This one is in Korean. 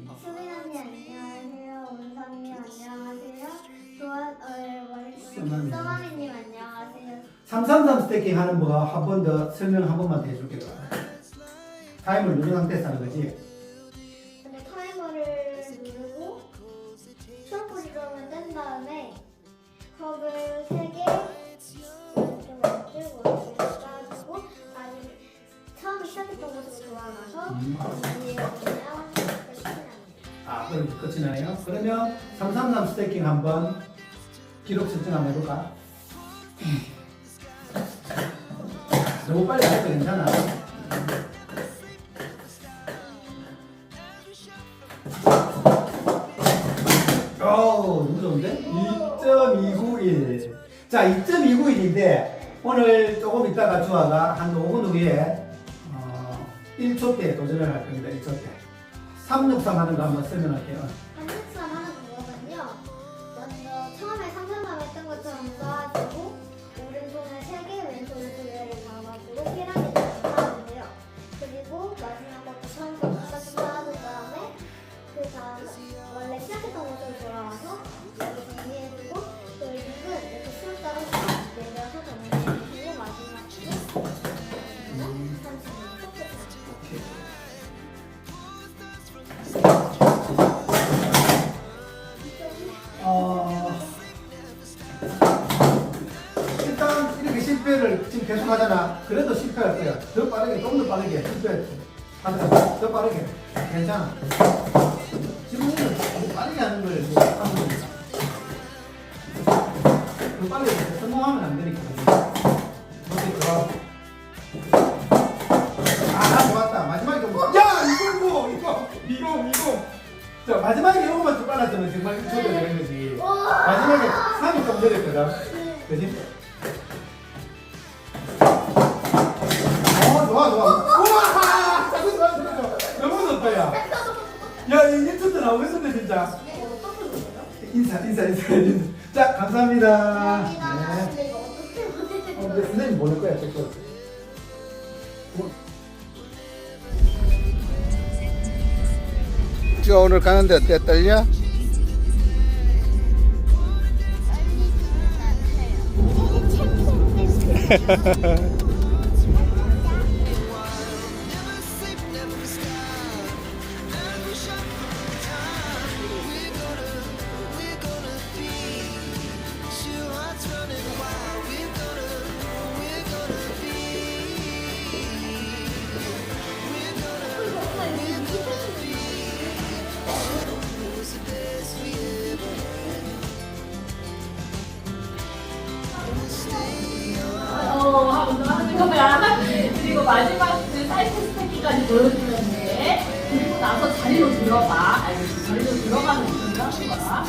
수빈 언니 안녕하세요. 원선이 안녕하세요. 조한 어 써마미. 써마미님 안녕하세요. 333 스태킹 하는 거한번 더 설명 한 번만 더 해줄게. 타임을 누른 상태에서 하는 거지. 근데 타이머를 누르고 트럼프를 하면 된 다음에 컵을 세개 좀 엎드리고 가지고 나중에 처음 시작했던 곳으로 돌아가서 음. 끝이 나네요. 그러면 333 스태킹 한번 기록 설정 한번 해볼까? 너무 빨리 안 해도 괜찮아. 오, 너무 좋은데? 2.291. 자, 2.291인데, 오늘 조금 있다가 주아가 한 5분 후에, 어, 1초 때 도전을 할 겁니다. 1초 때. 363 하는 거 한번 설명할게요. 실패를 지금 계속 하잖아. 그래도 실패할 거야. 더 빠르게, 좀 더 빠르게 실패 하자. 더 빠르게. 괜찮아. 지금은 더 빠르게 하는 걸 하는 거니까. 더 빠르게 성공하면 안 되니까. 어떻게 좋아? 아, 좋았다. 마지막에 좀. 야, 이거 뭐, 이거, 이거, 이거. 자, 마지막에 이거만 좀 빨라지면 정말 좋게 되는 거지. 마지막에 3이 좀 느렸거든. 그지? 우와! 너무 좋다, 야. 야, 이 인터넷 나오고 있었네, 진짜. 인사, 인사, 인사, 인사. 자, 감사합니다. 네. 어, 근데 선생님 모를 거야, 제 거. 뭐. 저 오늘 가는데 어때 떨려? 거야. 그리고 마지막 그 사이트 스태키까지 보여주면 돼. 그리고 나서 자리로 들어가. 알겠지? 자리로 들어가는 운동을 하는 거야.